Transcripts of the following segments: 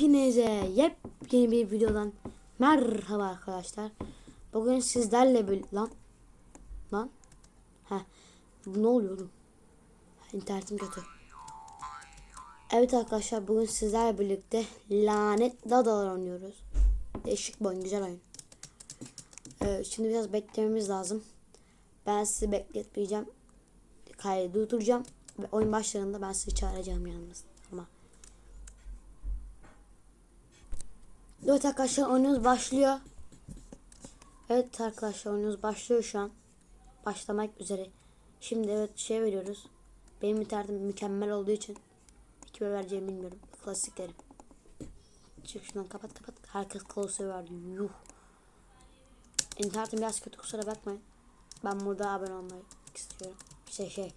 Hepinize yepyeni bir videodan merhaba arkadaşlar. Bugün sizlerle bir lan lan ha ne oluyor oğlum? İnternetim kötü. Evet arkadaşlar bugün sizlerle birlikte lanet dadalar oynuyoruz. Değişik bir oyun, güzel oyun. Ee, şimdi biraz beklememiz lazım. Ben sizi bekletmeyeceğim. Kaydı durduracağım ve oyun başlarında ben sizi çağıracağım yalnız. Ama Evet arkadaşlar oyunumuz başlıyor. Evet arkadaşlar oyunumuz başlıyor şu an. Başlamak üzere. Şimdi evet şey veriyoruz. Benim internetim mükemmel olduğu için kime vereceğimi bilmiyorum. Klasiklerim. Çık şundan kapat kapat. Herkes close var. Yuh. İnternetim biraz kötü kusura bakmayın. Ben burada abone olmayı istiyorum. Şey şey.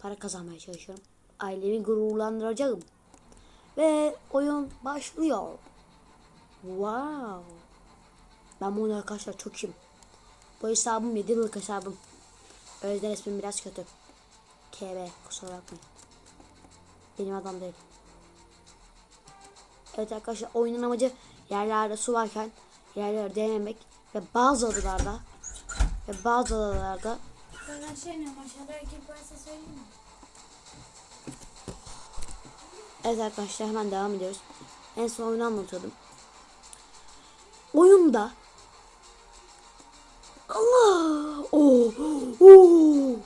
Para kazanmaya çalışıyorum. Ailemi gururlandıracağım. Ve oyun başlıyor. Wow. Ben bunu arkadaşlar çok iyiyim. Bu hesabım 7 yıllık hesabım. O yüzden ismim biraz kötü. KB kusura bakmayın. Benim adam değil. Evet arkadaşlar oyunun amacı yerlerde su varken yerleri denemek ve bazı adalarda ve bazı adalarda Ben aşağı iniyorum aşağıda ekip varsa söyleyeyim mi? Evet arkadaşlar hemen devam ediyoruz. En son oyunu anlatıyordum. Oyunda Allah! Oo! Oo!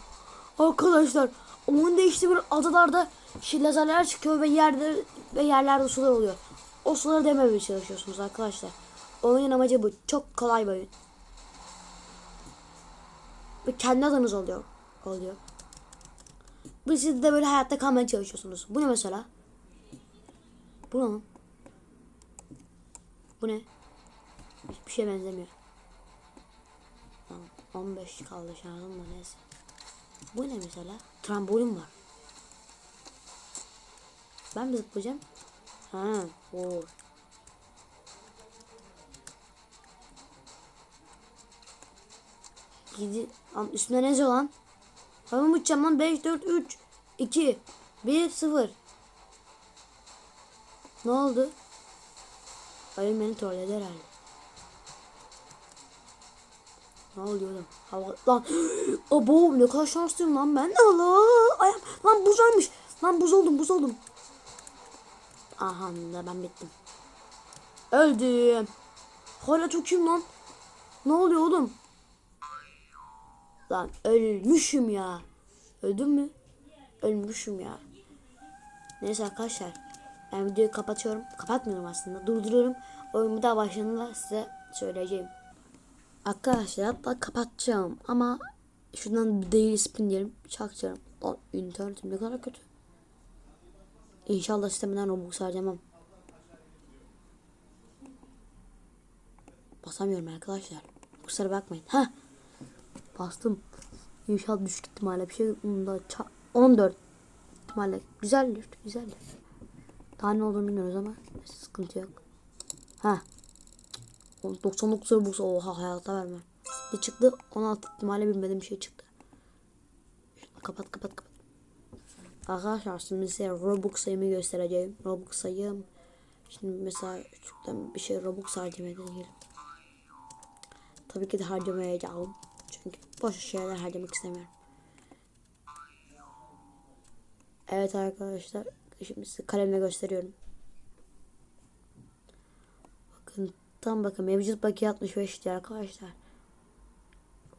Arkadaşlar oyunda işte bir adalarda şey lazerler çıkıyor ve yerde ve yerlerde sular oluyor. O suları dememeye çalışıyorsunuz arkadaşlar. Oyunun amacı bu. Çok kolay bir oyun. Ve kendi adınız oluyor. Oluyor. Bu siz de böyle hayatta kalmaya çalışıyorsunuz. Bu ne mesela? Bu ne? Bu ne? Hiçbir şeye benzemiyor. Tamam, 15 kaldı şansım da neyse. Bu ne mesela? Trambolin var. Ben mi zıplayacağım? Ha, o. Gidi. Lan üstüne ne yazıyor lan? Tamam uçacağım lan 5 4 3 2 1 0. Ne oldu? Oyun beni trolledi herhalde. Ne oluyor? Hava lan. Abo ne kadar şanslıyım lan ben. Allah ayağım. Lan buz almış. Lan buz oldum buz oldum. Aha da ben bittim. Öldüm. Hala iyiyim lan. Ne oluyor oğlum? Lan ölmüşüm ya. Öldüm mü? Ölmüşüm ya. Neyse arkadaşlar. Ben videoyu kapatıyorum. Kapatmıyorum aslında. Durduruyorum. Oyun bir daha başladığında size söyleyeceğim. Arkadaşlar hatta kapatacağım ama şuradan bir değil spin diyelim. Çakacağım. O internetim ne kadar kötü. İnşallah sisteminden Robux harcamam. Basamıyorum arkadaşlar. Kusura bakmayın. Ha. Bastım. İnşallah düşük ihtimalle bir şey. Bunda 14 ihtimalle. Güzeldir. Güzeldir. Daha ne olduğunu bilmiyoruz ama sıkıntı yok. Ha. 99 Robux oha hayatta vermem. Ne çıktı? 16 ihtimalle bilmediğim bir şey çıktı. Kapat kapat kapat. Arkadaşlar şimdi size Robux sayımı göstereceğim. Robux sayım. Şimdi mesela şuradan bir şey Robux harcamaya deneyelim. Tabii ki de harcamayacağım. Çünkü boş şeyler harcamak istemiyorum. Evet arkadaşlar. Şimdi size kalemle gösteriyorum. Bakın tam bakın mevcut bakiye 65 diyor arkadaşlar.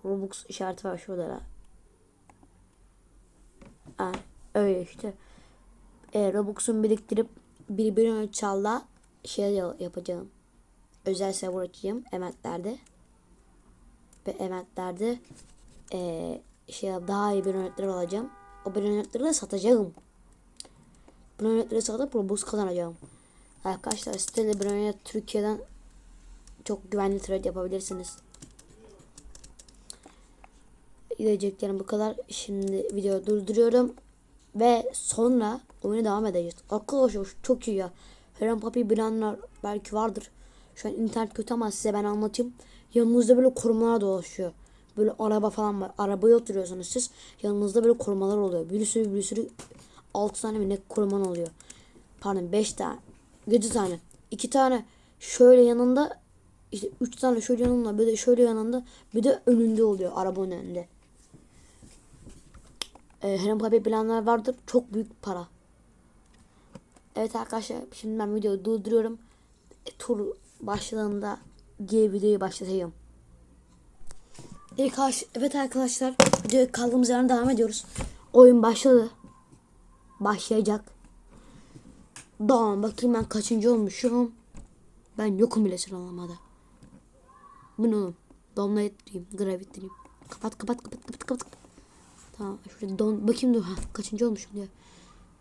Robux işareti var şurada da. Ha, öyle işte. E, Robux'un biriktirip birbirine çalla şey yapacağım. Özel server açacağım eventlerde. Ve eventlerde e, şey daha iyi bir yönetler alacağım. O bir yönetleri de satacağım. Bu yönetleri satıp Robux kazanacağım. Arkadaşlar sitede bir yönet Türkiye'den çok güvenli trade yapabilirsiniz. Diyeceklerim bu kadar. Şimdi videoyu durduruyorum. Ve sonra oyuna devam edeceğiz. Arkadaşlar çok iyi ya. Helen Papi bilenler belki vardır. Şu an internet kötü ama size ben anlatayım. Yanınızda böyle korumalar dolaşıyor. Böyle araba falan var. Arabaya oturuyorsunuz siz. Yanınızda böyle korumalar oluyor. Bir sürü bir sürü 6 tane mi ne koruman oluyor. Pardon 5 tane. 7 tane. iki tane şöyle yanında işte üç tane şöyle yanında bir de şöyle yanında bir de önünde oluyor arabanın önünde. Ee, Harry Potter planlar vardır. Çok büyük para. Evet arkadaşlar şimdi ben videoyu durduruyorum. E, tur başladığında diye videoyu başlatayım. Evet arkadaşlar videoya kaldığımız yerden devam ediyoruz. Oyun başladı. Başlayacak. Tamam bakayım ben kaçıncı olmuşum. Ben yokum bile sıralamada. Bu ne oğlum? Ettireyim. Gravittireyim. Kapat kapat kapat kapat kapat. Tamam şurada don bakayım dur. Ha, kaçıncı olmuşum diye.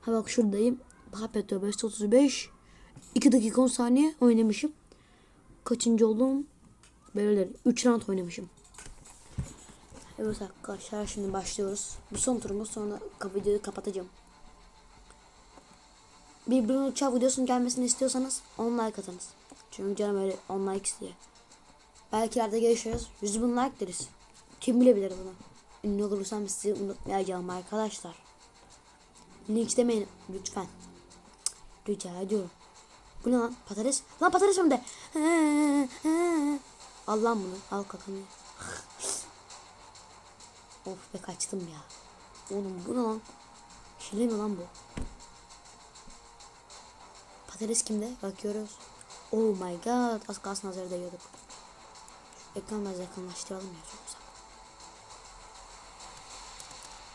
Ha bak şuradayım. Papeto 535. 2 dakika 10 saniye oynamışım. Kaçıncı oldum? Böyle 3 round oynamışım. Evet arkadaşlar şimdi başlıyoruz. Bu son turumuz sonra videoyu kapatacağım. Bir Bruno Uçak videosunun gelmesini istiyorsanız 10 like atınız. Çünkü canım öyle 10 like istiyor. Belki ileride görüşürüz. 100 bin like deriz. Kim bilebilir bunu. Ünlü olursam sizi unutmayacağım arkadaşlar. Link demeyin lütfen. Rica ediyorum. Bu ne lan? Patates? Lan patates hem de. Al lan bunu. Al kakanı. of be kaçtım ya. Oğlum bu ne lan? Şile mi lan bu? Patates kimde? Bakıyoruz. Oh my god. Az kalsın hazır diyorduk. Ekran biraz yakınlaştıralım ya. Çok güzel.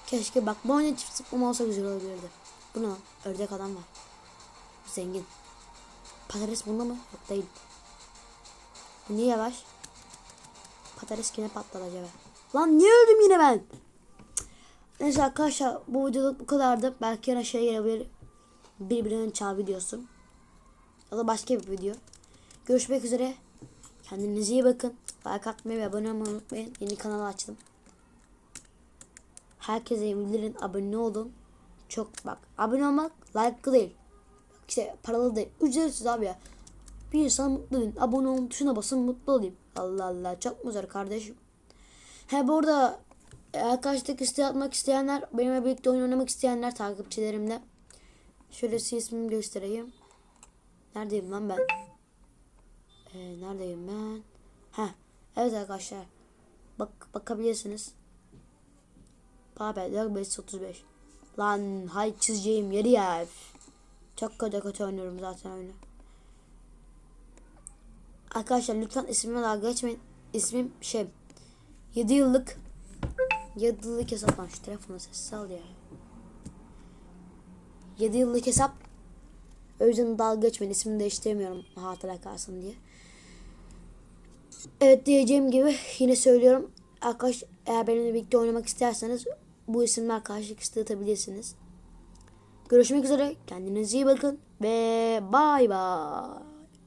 Keşke bak bu oyunda çift zıplama olsa güzel olabilirdi. Bu ne? Ördek adam var. Zengin. Patates bunda mı? Yok değil. Bu niye yavaş? Patates kime patladı acaba? Lan niye öldüm yine ben? Neyse arkadaşlar bu videoluk bu kadardı. Belki yarın şey gelebilir. Birbirinin çağ videosu. Ya da başka bir video. Görüşmek üzere. Kendinize iyi bakın. Like atmayı ve abone olmayı unutmayın. Yeni kanal açtım. Herkese bildirin abone olun. Çok bak abone olmak like değil. İşte paralı değil. Ücretsiz abi ya. Bir insan mutlu edin. Abone olun tuşuna basın mutlu olayım. Allah Allah çok zor kardeşim. He bu arada e, arkadaşlık isteği atmak isteyenler benimle birlikte oyun oynamak isteyenler takipçilerimle. Şöyle ismimi göstereyim. Neredeyim lan ben? Ee, neredeyim ben? Ha, evet arkadaşlar. Bak bakabilirsiniz. Paper 535. Lan hay çizeceğim yeri ya. Çok kötü kötü oynuyorum zaten oyunu. Arkadaşlar lütfen ismime dalga geçmeyin. İsmim şey 7 yıllık 7 yıllık hesap lan şu telefonu sessiz al ya. 7 yıllık hesap o yüzden dalga geçmeyin. İsmini değiştiremiyorum hatıra kalsın diye. Evet diyeceğim gibi yine söylüyorum. Arkadaş eğer benimle birlikte oynamak isterseniz bu isimle arkadaşlık isteyebilirsiniz. Görüşmek üzere. Kendinize iyi bakın ve bay bay.